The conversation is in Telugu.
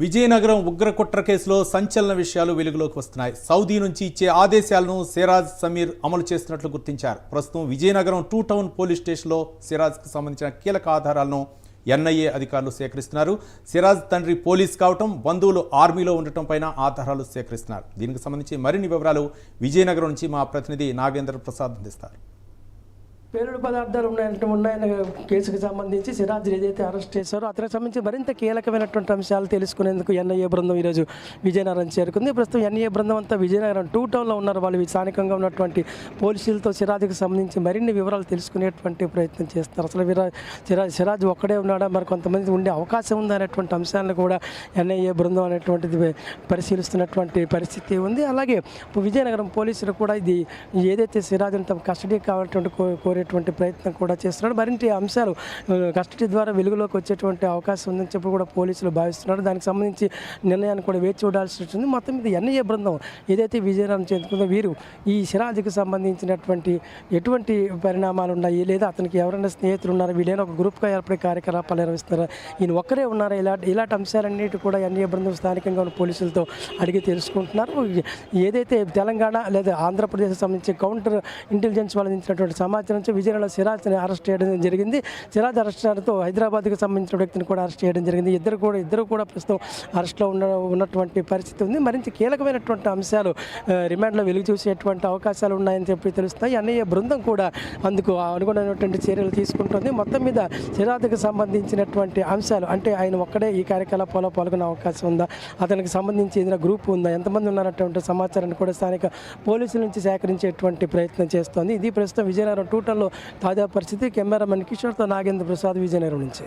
విజయనగరం ఉగ్రకుట్ర కేసులో సంచలన విషయాలు వెలుగులోకి వస్తున్నాయి. సౌదీ నుంచి ఇచ్చే ఆదేశాలను సిరాజ్ సమీర్ అమలు చేస్తున్నట్లు గుర్తించారు. ప్రస్తుతం విజయనగరం టూ టౌన్ పోలీస్ స్టేషన్లో సిరాజ్కు సంబంధించిన కీలక ఆధారాలను ఎన్ఐఏ అధికారులు సేకరిస్తున్నారు. సిరాజ్ తండ్రి పోలీస్ కావటం బంధువులు ఆర్మీలో ఉండటం పైన ఆధారాలు సేకరిస్తున్నారు. దీనికి సంబంధించి మరిన్ని వివరాలు విజయనగరం నుంచి మా ప్రతినిధి నాగేంద్ర ప్రసాద్ అందిస్తారు. పేలుడు పదార్థాలు ఉన్నాయంటే ఉన్నాయన్న కేసుకు సంబంధించి సిరాజ్ ఏదైతే అరెస్ట్ చేశారో అతనికి సంబంధించి మరింత కీలకమైనటువంటి అంశాలు తెలుసుకునేందుకు ఎన్ఐఏ బృందం ఈరోజు విజయనగరం చేరుకుంది. ప్రస్తుతం ఎన్ఐఏ బృందం అంతా విజయనగరం టూ టౌన్లో ఉన్నారు. వాళ్ళు స్థానికంగా ఉన్నటువంటి పోలీసులతో సిరాజ్కి సంబంధించి మరిన్ని వివరాలు తెలుసుకునేటువంటి ప్రయత్నం చేస్తారు. అసలు సిరాజ్ సిరాజ్ ఒక్కడే ఉన్నాడా? మరి కొంతమంది ఉండే అవకాశం ఉందా అనేటువంటి అంశాలను కూడా ఎన్ఐఏ బృందం అనేటువంటిది పరిశీలిస్తున్నటువంటి పరిస్థితి ఉంది. అలాగే విజయనగరం పోలీసులు కూడా ఇది ఏదైతే సిరాజ్ అంత కస్టడీ కావాలటువంటి కోరి కోరేటువంటి ప్రయత్నం కూడా చేస్తున్నాడు. మరింటి అంశాలు కస్టడీ ద్వారా వెలుగులోకి వచ్చేటువంటి అవకాశం ఉందని చెప్పి కూడా పోలీసులు భావిస్తున్నారు. దానికి సంబంధించి నిర్ణయాన్ని కూడా వేచి చూడాల్సి ఉంటుంది మొత్తం మీద ఎన్ఐఏ బృందం ఏదైతే విజయనగరం చెందుకుందో వీరు ఈ సిరాజ్కి సంబంధించినటువంటి ఎటువంటి పరిణామాలు ఉన్నాయి? లేదా అతనికి ఎవరైనా స్నేహితులు ఉన్నారా? వీళ్ళైనా ఒక గ్రూప్గా ఏర్పడే కార్యకలాపాలు నిర్వహిస్తున్నారా ఈయన ఒక్కరే ఉన్నారా? ఇలాంటి ఇలాంటి అంశాలన్నిటి కూడా ఎన్ఐఏ బృందం స్థానికంగా ఉన్న పోలీసులతో అడిగి తెలుసుకుంటున్నారు. ఏదైతే తెలంగాణ లేదా ఆంధ్రప్రదేశ్ సంబంధించి కౌంటర్ ఇంటెలిజెన్స్ వాళ్ళ సమాచారం నుంచి విజయనగరంలో సిరాజ్ని అరెస్ట్ చేయడం జరిగింది. సిరాజ్ అరెస్ట్ చేయడంతో హైదరాబాద్కి సంబంధించిన వ్యక్తిని కూడా అరెస్ట్ చేయడం జరిగింది. ఇద్దరు కూడా ఇద్దరు కూడా ప్రస్తుతం అరెస్ట్లో ఉన్న ఉన్నటువంటి పరిస్థితి ఉంది. మరింత కీలకమైనటువంటి అంశాలు రిమాండ్లో వెలుగు చూసేటువంటి అవకాశాలు ఉన్నాయని చెప్పి తెలుస్తాయి. అన్నయ్య బృందం కూడా అందుకు అనుగుణమైనటువంటి చర్యలు తీసుకుంటుంది. మొత్తం మీద సిరాజ్కి సంబంధించినటువంటి అంశాలు అంటే ఆయన ఒక్కడే ఈ కార్యకలాపాల్లో పాల్గొనే అవకాశం ఉందా? అతనికి సంబంధించి ఏదైనా గ్రూప్ ఉందా? ఎంతమంది ఉన్నారటువంటి సమాచారాన్ని కూడా స్థానిక పోలీసుల నుంచి సేకరించేటువంటి ప్రయత్నం చేస్తోంది. ఇది ప్రస్తుతం విజయనగరం టూటల్ టూటల్లో తాజా పరిస్థితి. కెమెరామెన్ కిషోర్తో నాగేంద్ర ప్రసాద్ విజయనగరం నుంచి.